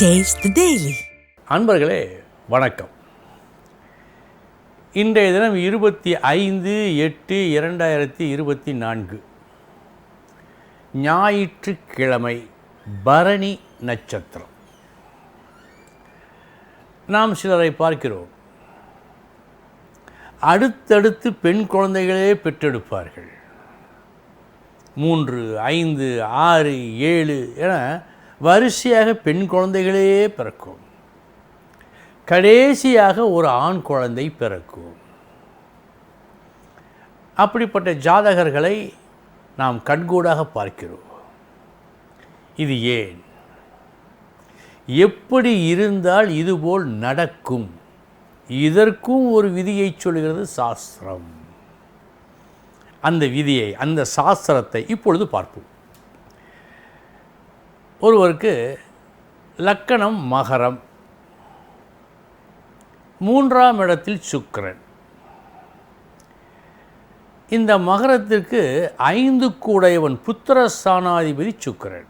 Taste அன்பர்களே வணக்கம். இன்றைய தினம் இருபத்தி ஐந்து எட்டு இரண்டாயிரத்தி இருபத்தி நான்கு. ஞாயிற்றுக்கிழமை பரணி நட்சத்திரம். நாம் சிலரை பார்க்கிறோம். அடுத்தடுத்து பெண் குழந்தைகளே பெற்றெடுப்பார்கள். மூன்று ஐந்து ஆறு ஏழு என வரிசையாக பெண் குழந்தைகளே பிறக்கும். கடைசியாக ஒரு ஆண் குழந்தை பிறக்கும். அப்படிப்பட்ட ஜாதகர்களை நாம் கண்கூடாக பார்க்கிறோம். இது ஏன்? எப்படி இருந்தால் இதுபோல் நடக்கும்? இதற்கும் ஒரு விதியை சொல்கிறது சாஸ்திரம். அந்த விதியை அந்த சாஸ்திரத்தை இப்பொழுது பார்ப்போம். ஒருவருக்கு லக்கணம் மகரம். மூன்றாம் இடத்தில் சுக்கிரன். இந்த மகரத்திற்கு ஐந்து கூடையவன் சாணாதிபதி சுக்கிரன்.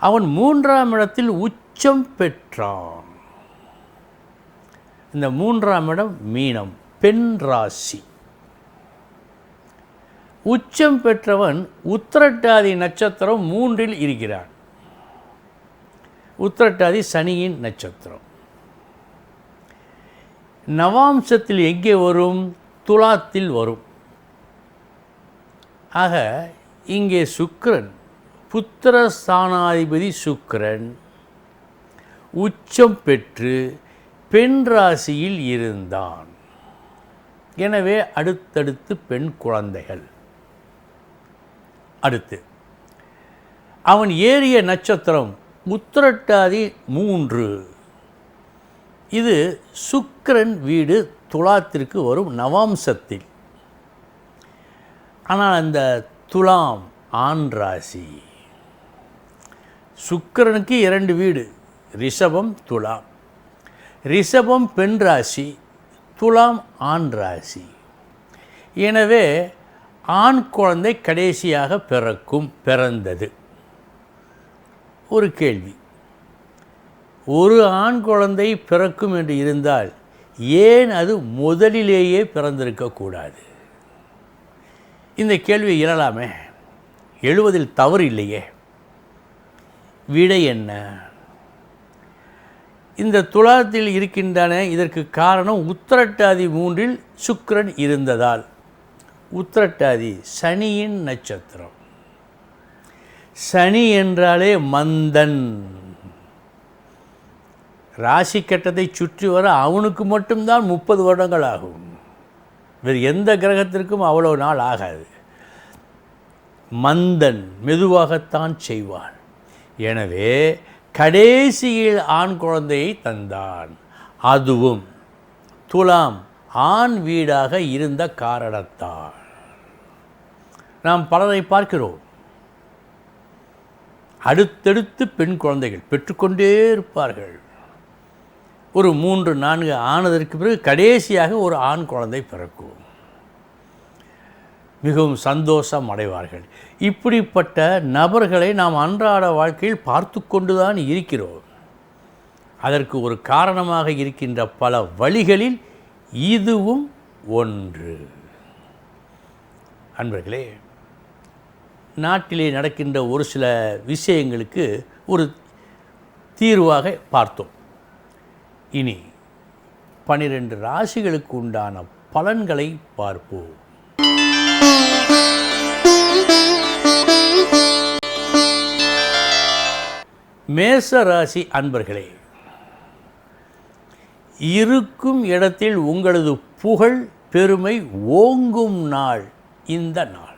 அவன் மூன்றாம் இடத்தில் உச்சம் பெற்றான். இந்த மூன்றாம் இடம் மீனம் பெண் ராசி. உச்சம் பெற்றவன் உத்திரட்டாதி நட்சத்திரம் மூன்றில் இருக்கிறான். உத்திரட்டாதி சனியின் நட்சத்திரம். நவாம்சத்தில் எங்கே வரும்? துலாத்தில் வரும். ஆக இங்கே சுக்கிரன் புத்திரஸ்தானாதிபதி சுக்கரன் உச்சம் பெற்று பெண் ராசியில் இருந்தான். எனவே அடுத்தடுத்து பெண் குழந்தைகள். அடுத்து. அவன் ஏறிய நட்சத்திரம் உத்திரட்டாதி மூன்று. இது சுக்கரன் வீடு துலாத்திற்கு வரும் நவாம்சத்தில். ஆனால் அந்த துலாம் ஆண் ராசி. சுக்கரனுக்கு இரண்டு வீடு ரிஷபம் துலாம். ரிஷபம் பெண் ராசி துலாம் ஆண் ராசி. எனவே ஆண் குழந்தை கடைசியாக பிறக்கும் பிறந்தது. ஒரு கேள்வி. ஒரு ஆண் குழந்தை பிறக்கும் என்று இருந்தால் ஏன் அது முதலிலேயே பிறந்திருக்கக்கூடாது இந்த கேள்வி இயலாமே எழுவதில் தவறு இல்லையே. விடை என்ன? இந்த துலாத்தில் இருக்கின்றன இதற்கு காரணம் உத்தரட்டாதி மூன்றில் சுக்கரன் இருந்ததால். உத்திரட்டாதி சனியின் நட்சத்திரம். சனி என்றாலே மந்தன். ராசி கட்டத்தை சுற்றி வர அவனுக்கு மட்டும்தான் முப்பது வருடங்கள் ஆகும். வேறு எந்த கிரகத்திற்கும் அவ்வளோ நாள் ஆகாது. மந்தன் மெதுவாகத்தான் செய்வான். எனவே கடைசியில் ஆண் குழந்தையை தந்தான். அதுவும் துலாம் ஆண் வீடாக இருந்த காரணத்தால். நாம் பலரை பார்க்கிறோம். அடுத்தடுத்து பெண் குழந்தைகள் பெற்றுக்கொண்டே இருப்பார்கள். ஒரு மூன்று நான்கு ஆனதற்கு பிறகு கடைசியாக ஒரு ஆண் குழந்தை பிறக்கும். மிகவும் சந்தோஷம் அடைவார்கள். இப்படிப்பட்ட நபர்களை நாம் அன்றாட வாழ்க்கையில் பார்த்து கொண்டுதான் இருக்கிறோம். அதற்கு ஒரு காரணமாக இருக்கின்ற பல வழிகளில் இதுவும் ஒன்று. அன்பர்களே நாட்டிலே நடக்கின்ற ஒரு சில விஷயங்களுக்கு ஒரு தீர்வாக பார்த்தோம். இனி பனிரெண்டு ராசிகளுக்கு உண்டான பலன்களை பார்ப்போம். மேச ராசி அன்பர்களே இருக்கும் இடத்தில் உங்களது புகழ் பெருமை ஓங்கும் நாள் இந்த நாள்.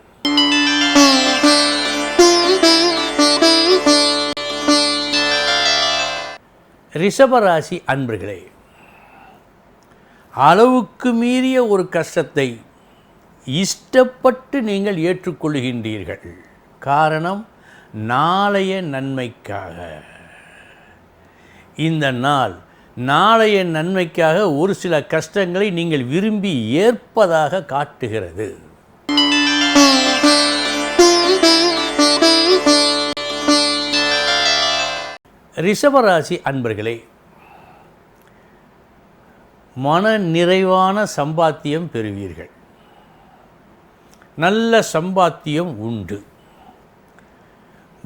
ரிஷபராசி அன்பர்களே அளவுக்கு மீறிய ஒரு கஷ்டத்தை இஷ்டப்பட்டு நீங்கள் ஏற்றுக்கொள்கின்றீர்கள். காரணம் நாளைய நன்மைக்காக. இந்த நாள் நாளைய நன்மைக்காக ஒரு சில கஷ்டங்களை நீங்கள் விரும்பி ஏற்பதாக காட்டுகிறது. ரிஷபராசி அன்பர்களே மன நிறைவான சம்பாத்தியம் பெறுவீர்கள். நல்ல சம்பாத்தியம் உண்டு.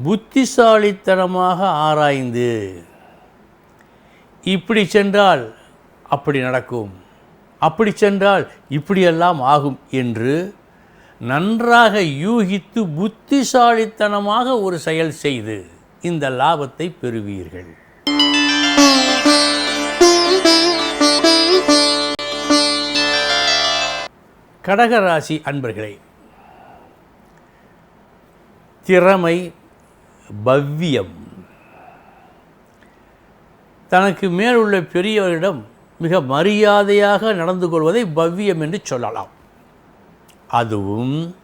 புத்திசாலித்தனமாக ஆராய்ந்து இப்படி சென்றால் அப்படி நடக்கும் அப்படி சென்றால் இப்படியெல்லாம் ஆகும் என்று நன்றாக யூகித்து புத்திசாலித்தனமாக ஒரு செயல் செய்து இந்த லாபத்தை பெறுவீர்கள். கடகராசி அன்பர்களே திறமை பவ்யம். தனக்கு மேல் உள்ள பெரியவரிடம் மிக மரியாதையாக நடந்து கொள்வதை பவ்யம் என்று சொல்லலாம். அதுவும்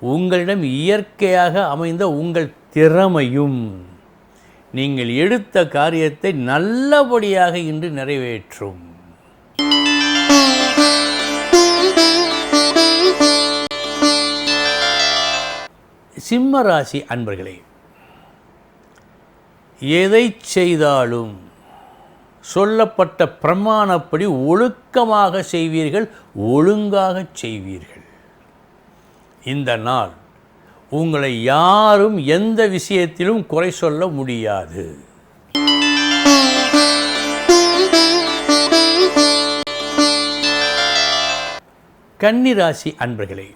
உங்களிடம் இயற்கையாக அமைந்த உங்கள் திறமையும். நீங்கள் எடுத்த காரியத்தை நல்லபடியாக இன்று நிறைவேற்றும். சிம்ம ராசி அன்பர்களே எதை செய்தாலும் சொல்லப்பட்ட பிரமாணப்படி ஒழுக்கமாக செய்வீர்கள் ஒழுங்காக செய்வீர்கள். இந்த நாள் உங்களை யாரும் எந்த விஷயத்திலும் குறை சொல்ல முடியாது. கன்னிராசி அன்பர்களே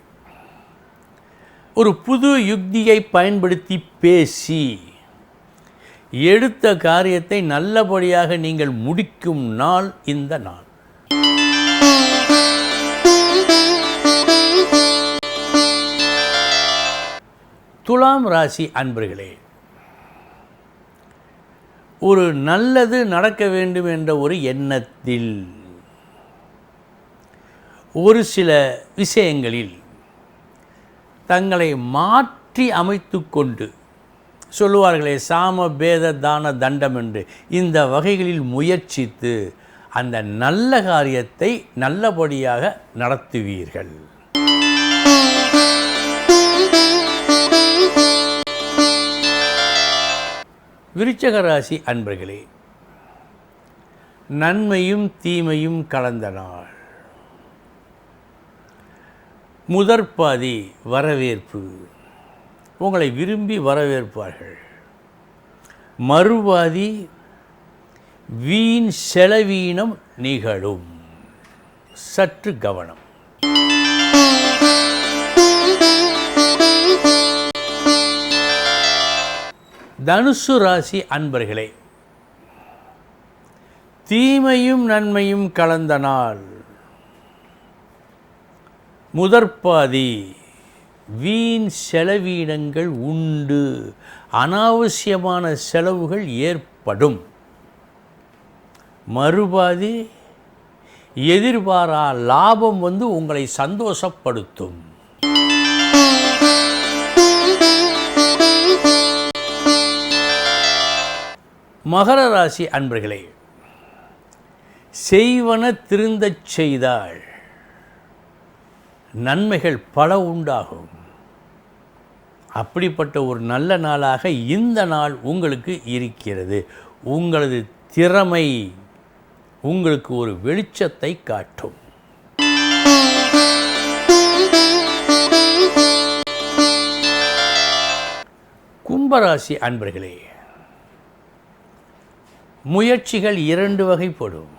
ஒரு புது யுக்தியை பயன்படுத்தி பேசி எடுத்த காரியத்தை நல்லபடியாக நீங்கள் முடிக்கும் நாள் இந்த நாள். துலாம் ராசி அன்பர்களே ஒரு நல்லது நடக்க வேண்டும் என்ற ஒரு எண்ணத்தில் ஒரு சில விஷயங்களில் தங்களை மாற்றி அமைத்து கொண்டு சொல்லுவார்களே சாம பேத தான தண்டம் என்று இந்த வகைகளில் முயற்சித்து அந்த நல்ல காரியத்தை நல்லபடியாக நடத்துவீர்கள். விருச்சக ராசி அன்பர்களே நன்மையும் தீமையும் கலந்த நாள். முதற்பாதி வரவேற்பு. உங்களை விரும்பி வரவேற்பார்கள். மறுபாதி வீண் செலவீனம் நிகழும். சற்று கவனம். தனுசு ராசி அன்பர்களே தீமையும் நன்மையும் கலந்த நாள். முதற்பாதி வீண் செலவீனங்கள் உண்டு. அனாவசியமான செலவுகள் ஏற்படும். மறுபாதி எதிர்பாரா லாபம் வந்து உங்களை சந்தோஷப்படுத்தும். மகர ராசி அன்பர்களே செய்வன திருந்தச் செய்தால் நன்மைகள் பல உண்டாகும். அப்படிப்பட்ட ஒரு நல்ல நாளாக இந்த நாள் உங்களுக்கு இருக்கிறது. உங்களது திறமை உங்களுக்கு ஒரு வெளிச்சத்தை காட்டும். கும்பராசி அன்பர்களே முயற்சிகள் இரண்டு வகைப்படும்.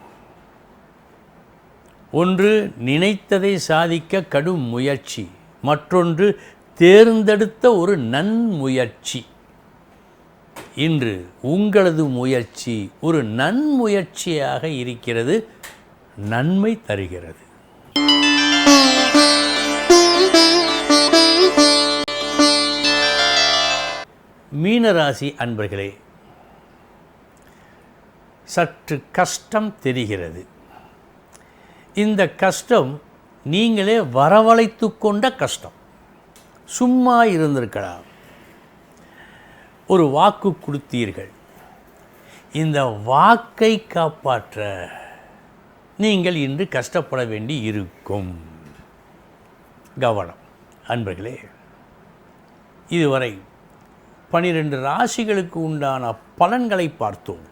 ஒன்று நினைத்ததை சாதிக்க கடும் முயற்சி. மற்றொன்று தேர்ந்தெடுத்த ஒரு நன்முயற்சி. இன்று உங்களது முயற்சி ஒரு நன்முயற்சியாக இருக்கிறது நன்மை தருகிறது. மீனராசி அன்பர்களே சற்று கஷ்டம் தெரிகிறது. இந்த கஷ்டம் நீங்களே வரவழைத்து கொண்ட கஷ்டம். சும்மா இருந்திருக்கலாம். ஒரு வாக்கு கொடுத்தீர்கள். இந்த வாக்கை காப்பாற்ற நீங்கள் இன்று கஷ்டப்பட வேண்டி இருக்கும். கவனம். அன்பர்களே இதுவரை பனிரெண்டு ராசிகளுக்கு உண்டான பலன்களை பார்த்தோம்.